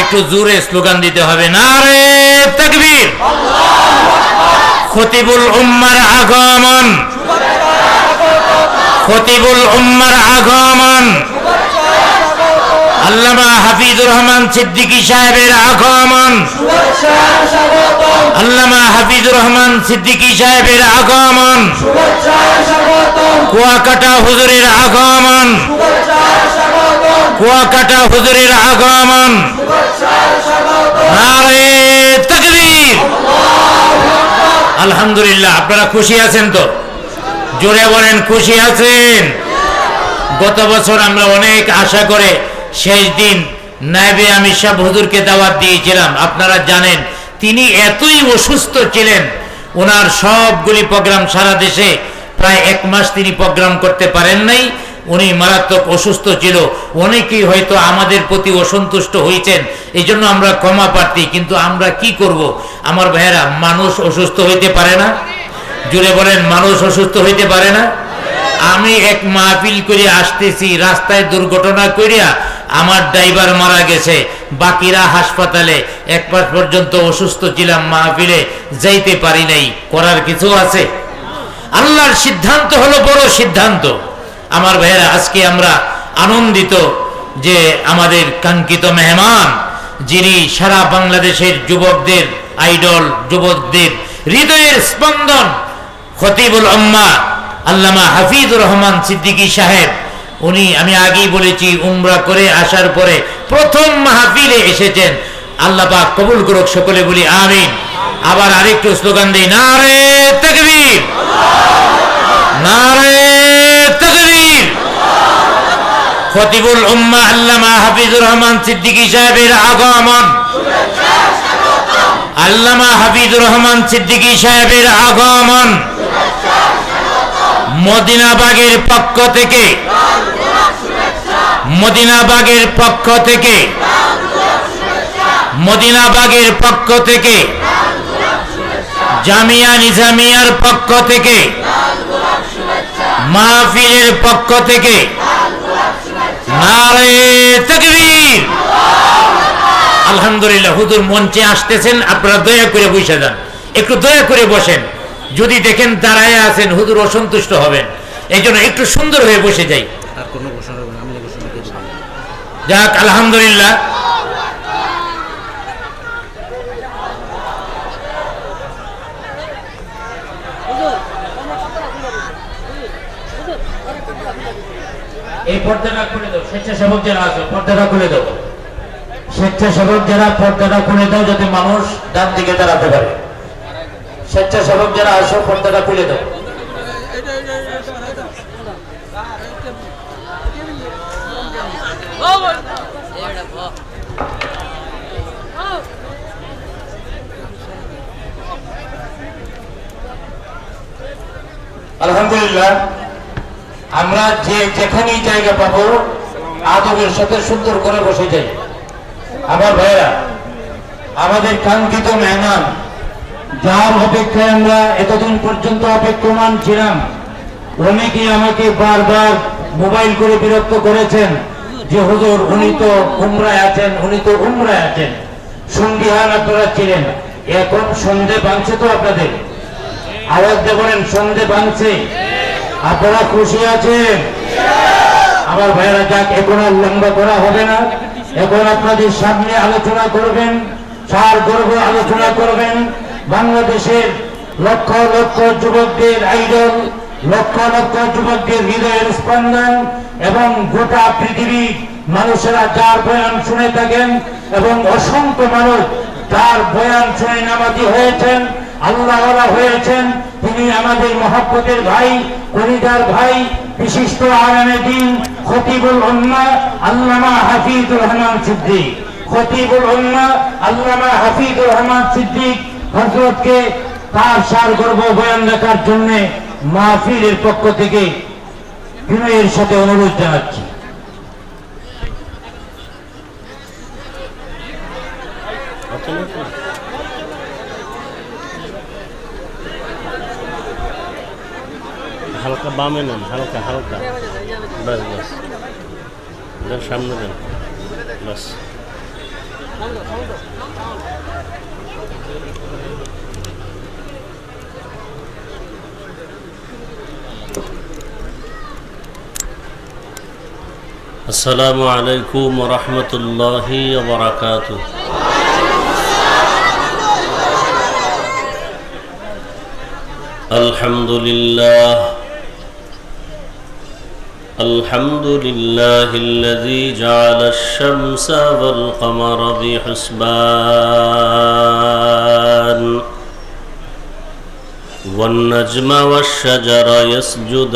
একটু জোরে স্লোগান দিতে হবে। না রে তাকবীর। খতিবুল উম্মার আগমন। খতিবুল উম্মার আগমন। আল্লামা হাফিজুর রহমান সিদ্দিকী সাহেবের আগমন। আল্লামা হাফিজুর রহমান সিদ্দিকী সাহেবের আগমন। কুয়াকাটা হুজুরের আগমন। কুয়াকাটা হুজুরের আগমন। আলহামদুলিল্লাহ, আপনারা খুশি আছেন তো? জোরে বলেন, খুশি আছেন? গত বছর আমরা অনেক আশা করে শেষ দিন নাইবে আমি সাহ হুজুরকে দাওয়াত দিয়েছিলাম। আপনারা জানেন, তিনি এতই অসুস্থ ছিলেন, ওনার সবগুলি প্রোগ্রাম সারা দেশে প্রায় এক মাস তিনি প্রোগ্রাম করতে পারেন নাই। উনি মারাত্মক অসুস্থ ছিল। অনেকেই হয়তো আমাদের প্রতি অসন্তুষ্ট হয়েছেন এই জন্য আমরা ক্ষমা প্রার্থী, কিন্তু আমরা কি করব? আমার ভাইয়েরা, মানুষ অসুস্থ হইতে পারে না। জুড়ে বলেন, মানুষ অসুস্থ হইতে পারে না। আমি এক মাহফিল করে আসতেছি, রাস্তায় দুর্ঘটনা করিয়া আমার ড্রাইভার মারা গেছে। বাকিরা হাসপাতালে এক মাস পর্যন্ত অসুস্থ ছিলাম, মাহফিলে যাইতে পারি নাই। করার কিছু আছে? আল্লাহর সিদ্ধান্ত হলো বড় সিদ্ধান্ত। আমার ভাইয়েরা, আজকে আমরা আনন্দিত যে আমাদের কাঙ্ক্ষিত মেহমান, যিনি সারা বাংলাদেশের যুবকদের, আইডল যুবকদের হৃদয়ের স্পন্দন, খতিবুল আম্মা, আল্লামা হাফিজুর রহমান সিদ্দিকী সাহেব উনি, আমি আগেই বলেছি, উমরা করে আসার পরে প্রথম মাহফিলে এসেছেন। আল্লাহ পাক কবুল করুক সকলে বলি, আমিন। আবার আরেকটু স্লোগান দেই, নারে তাকবীর। নারে তাকবীর। খতিবুল উম্মাহ আল্লামা হাফিজুর রহমান সিদ্দিকী সাহেবের আগমন। আল্লামা হাফিজুর রহমান সিদ্দিকী সাহেবের আগমন। মদিনাবাগের পক্ষ থেকে মদিনাবাগের পক্ষ থেকে, মদিনাবাগের পক্ষ থেকে, জামিয়া নিজামিয়ার পক্ষ থেকে, মাহফিলের পক্ষ থেকে আলহামদুলিল্লাহ, হুজুর মঞ্চে আসতেছেন, আপনারা দয়া করে বসে যান। একটু দয়া করে বসেন। যদি দেখেন দাঁড়ায় আছেন, হুজুর অসন্তুষ্ট হবেন। এই একটু সুন্দর হয়ে বসে যাই। আর কোনো ঘোষণা হবে না আমি ঘোষণা দিয়ে দিলাম যাক, আলহামদুলিল্লাহ। এই পর্দাটা খুলে দাও যারা পর্দাটা খুলে দাও। স্বেচ্ছাসেবক যারা পর্দাটা খুলে দাও, যাতে মানুষ ডান দিকে দাঁড়াতে পারে। স্বেচ্ছাসেবক যারা আসো পর্দাটা খুলে দাও। আলহামদুলিল্লাহ, আমরা যে যেখানেই জায়গা পাবো, আদবের সাথে সুন্দর করে বসে যাই। আমার ভাইরা আমাদের কাঙ্ক্ষিত মেহমান, যার অপেক্ষায় আমরা এতদিন পর্যন্ত অপেক্ষমান ছিলাম অনেকেই আমাকে বারবার মোবাইল করে বিরক্ত করেছেন? যে হুজুর উনি তো উমরায় আছেন, উনি তো উমরায় আছেন। সন্ধিহান আপনারা ছিলেন। এখন সন্ধে বাঁধছে তো আপনাদের? আওয়াজ দিয়ে সন্ধে বাঁধছে। আপনারা খুশি আছেন? আমার ভাইরা যাক, এখন আর লম্বা করা হবে না। এখন আপনাদের সামনে আলোচনা করবেন, সার গর্ব আলোচনা করবেন। বাংলাদেশের লক্ষ লক্ষ যুবকদের আইডল লক্ষ লক্ষ যুবকদের হৃদয়ের স্পন্দন এবং গোটা পৃথিবী মানুষেরা যার বয়ান শুনে থাকেন এবং অসংখ্য মানুষ যার বয়ান শুনে নামাজি হয়েছেন আল্লাহ হয়েছেন, তিনি আমাদের মহব্বতের ভাই কলিদার ভাই, বিশিষ্ট আগামী দিন, খতিবুল উম্মা, আল্লামা হাফিজুর রহমান সিদ্দিক। খতিবুল উম্মা, আল্লামা হাফিজুর রহমান সিদ্দিক হজরতকে তার সার গর্ব বয়ান রাখার জন্য মাহফিলের পক্ষ থেকে বিনয়ের সাথে অনুরোধ জানাচ্ছি। হালকা বামে নেন, হালকা হালকা। ব্যাস দেন সামনে দেন। ব্যাস। السلام عليكم ورحمة الله وبركاته الحمد لله الحمد لله الذي جعل الشمس والقمر بحسبان والنجم والشجر يسجدان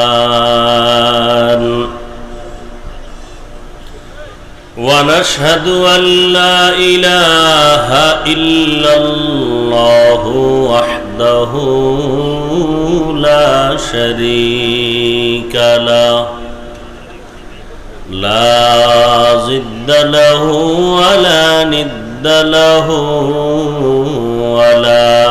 ونشهد أن لا إله إلا الله وحده لا شريك له لا ضد له ولا ند له ولا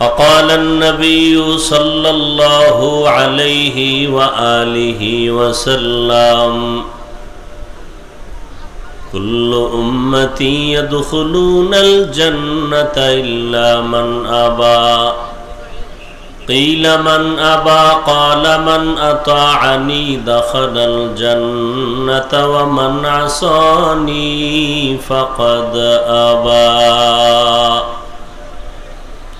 وقال النبي صلى الله عليه وآله وسلم كل أمتي يدخلون الجنة إلا من أبى. قيل من أبى؟ قال من أطاعني دخل الجنة ومن عصاني فقد أبى.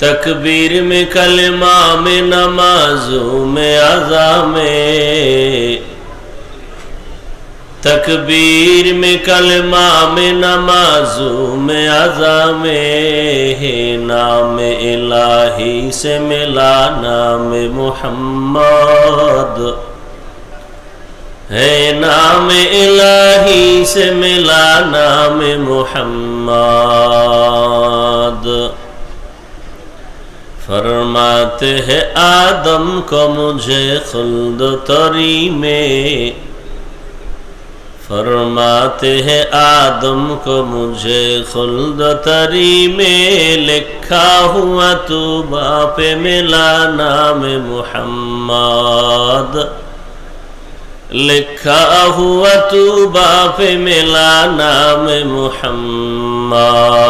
تکبیر میں کلمہ میں نمازوں میں عذاب میں تکبیر میں کلمہ میں نمازوں میں عذاب میں نام الہی سے ملا نام محمد ہے نام الہی سے ملا نام محمد فرماتے ہیں، آدم کو مجھے خلد تری میں۔ فرماتے ہیں، آدم کو مجھے خلد تری میں۔ لکھا ہوا تو باپ ملا نام محمد۔ لکھا ہوا تو باپ ملا نام محمد۔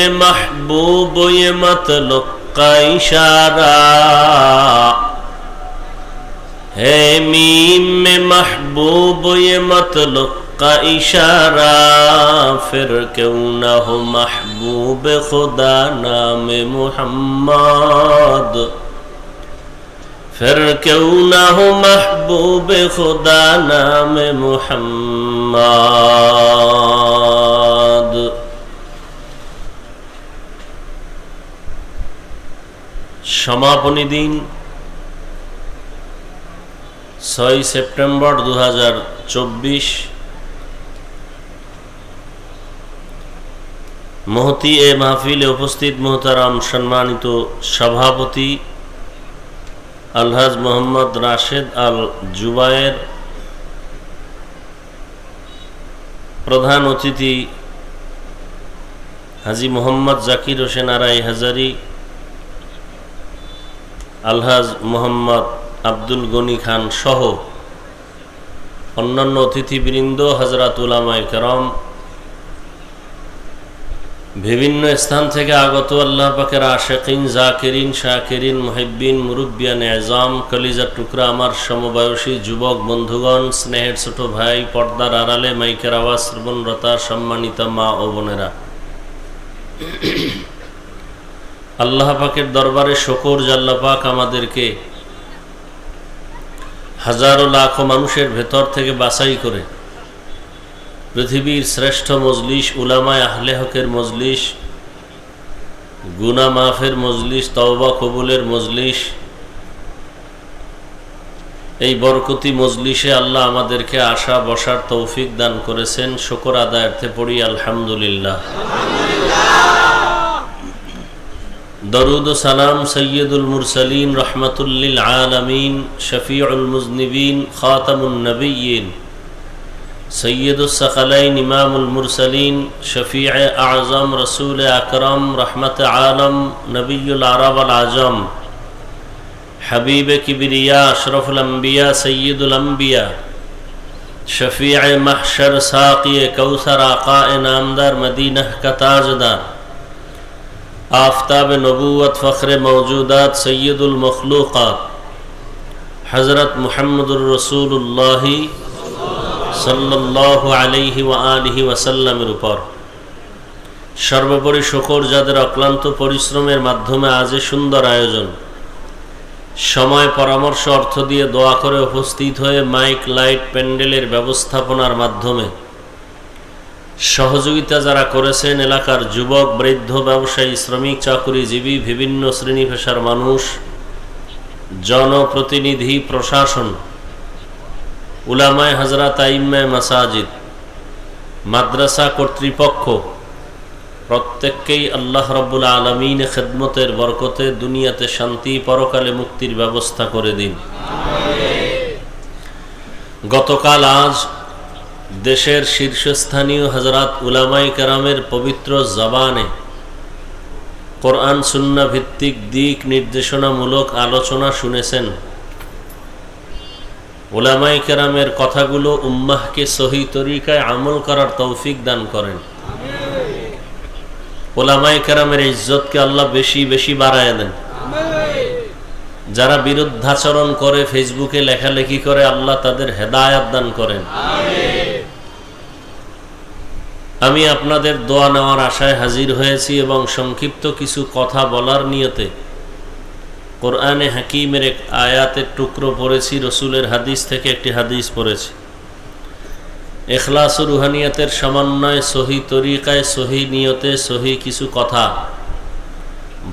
में महबूब ये मतलब का इशारा है मीम में महबूब ये मतलब का इशारा फिर क्यों ना हो महबूब खुदा नाम मोहम्मद फिर क्यों ना हो महबूब खुदा नाम मोहम्मद সমাপনী দিন, ছয় সেপ্টেম্বর দু চব্বিশ, মহতি এ মাহফিলে উপস্থিত মোহতারাম সম্মানিত সভাপতি আলহাজ মোহাম্মদ রাশেদ আল জুবায়ের প্রধান অতিথি হাজি মোহাম্মদ জাকির হোসেন আরাই হাজারি আলহাজ মোহাম্মদ আব্দুল গনি খান সহ অন্যান্য অতিথিবৃন্দ হজরত উলামায় করম, বিভিন্ন স্থান থেকে আগত আল্লাহ পাকের আশেকিন, জাকিরিন, শাকিরিন, মুহিব্বিন, মুরব্বিয়ান, এজাম, কলিজার টুকরা আমার সমবয়সী যুবক বন্ধুগণ, স্নেহের ছোট ভাই, পর্দার আড়ালে মাইকের আওয়াজ, শ্রবণরতা, সম্মানিতা মা ও বোনেরা। আল্লাহ পাকের দরবারে শকর, জাল্লা পাক আমাদেরকে হাজারো লাখো মানুষের ভেতর থেকে বাছাই করে। পৃথিবীর শ্রেষ্ঠ মজলিস, উলামায় আহলে হকের মজলিস গুনা মাফের মজলিস, তওবা কবুলের মজলিস, এই বরকতি মজলিসে আল্লাহ আমাদেরকে আশা, বসার তৌফিক দান করেছেন। শকর আদায়ার্থে পড়ি, আলহামদুলিল্লাহ। দরুদ ও সালাম সৈয়দুল মুরসালিন রহমতুল্লিল আলমিন শফিউল মুজনিবিন খাতামুন্নবীন সৈয়দুলসলাইন ইমামুল মুরসালিন শফি আজম রসুল আকরম রহমত আলম নবীল আরব আল আজম হাবিব কিবরিয়া আশরফুল আম্বিয়া সৈয়দুল আম্বিয়া শফি মাহশর সাকি কৌসর আকা নামদার মদিনহ কতাজদার آفتاب نبوت فخر موجودات سید المخلوقات حضرت محمد الرسول اللہ সাল্লাহ আলাইহি ওয়া আলিহি ওয়াসাল্লামের উপর সর্বোপরি শকর যাদের অক্লান্ত পরিশ্রমের মাধ্যমে আজ এ সুন্দর আয়োজন সময় পরামর্শ অর্থ দিয়ে দোয়া করে উপস্থিত হয়ে মাইক লাইট প্যান্ডেলের ব্যবস্থাপনার মাধ্যমে সহযোগিতা যারা করেছেন এলাকার যুবক, বৃদ্ধ, ব্যবসায়ী, শ্রমিক, চাকুরিজীবী, বিভিন্ন শ্রেণি পেশার মানুষ, জনপ্রতিনিধি, প্রশাসন, উলামায় হাজরা আইম্মায় মাসাজিদ, মাদ্রাসা কর্তৃপক্ষ, প্রত্যেককেই আল্লাহ রব্বুল আলমিন খেদমতের বরকতে দুনিয়াতে শান্তি, পরকালে মুক্তির ব্যবস্থা করে দিন। গতকাল আজ দেশের শীর্ষস্থানীয় হজরত উলামাই কারামের পবিত্র জবানে কোরআন সুন্না ভিত্তিক দিক নির্দেশনামূলক আলোচনা শুনেছেন। ওলামাই কেরামের কথাগুলো উম্মাহকে সহি তরিকায় আমল করার তৌফিক দান করেন। ওলামাই কেরামের ইজ্জতকে আল্লাহ বেশি বেশি বাড়ায় দেন। যারা বিরুদ্ধাচরণ করে ফেসবুকে লেখালেখি করে, আল্লাহ তাদের হেদায়াত দান করেন। আমি আপনাদের দোয়া নেওয়ার আশায় হাজির হয়েছি এবং সংক্ষিপ্ত কিছু কথা বলার নিয়তে কোরআনে হাকিমের এক আয়াতের টুকরো পড়েছি, রসুলের হাদিস থেকে একটি হাদিস পড়েছি। এখলাস রুহানিয়াতের সমন্বয়, সহি তরিকায়, সহি নিয়তে সহি কিছু কথা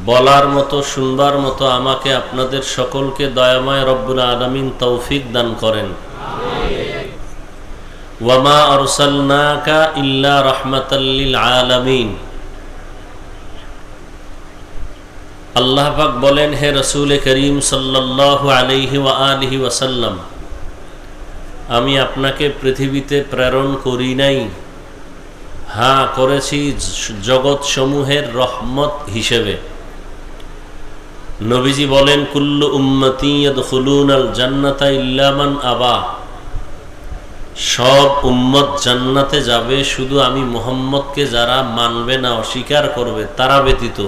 বলার মতো, শুনবার মতো আমাকে আপনাদের সকলকে দয়াময় রব্বুল আলমিন তৌফিক দান করেন। ওয়ামা ইল্লা আল্লাহ পাক বলেন, হে রসুল করিম আলাইহি ওয়া ওয়াসাল্লাম, আমি আপনাকে পৃথিবীতে প্রেরণ করি নাই। হ্যাঁ করেছি জগৎ সমূহের রহমত হিসেবে। নবীজি বলেন, কুল্লু উম্মতি ইয়াদখুলুন জান্নাতা ইল্লামান আবা। সব উম্মত জান্নাতে যাবে শুধু আমি মোহাম্মদকে যারা মানবে না অস্বীকার করবে তারা ব্যতীত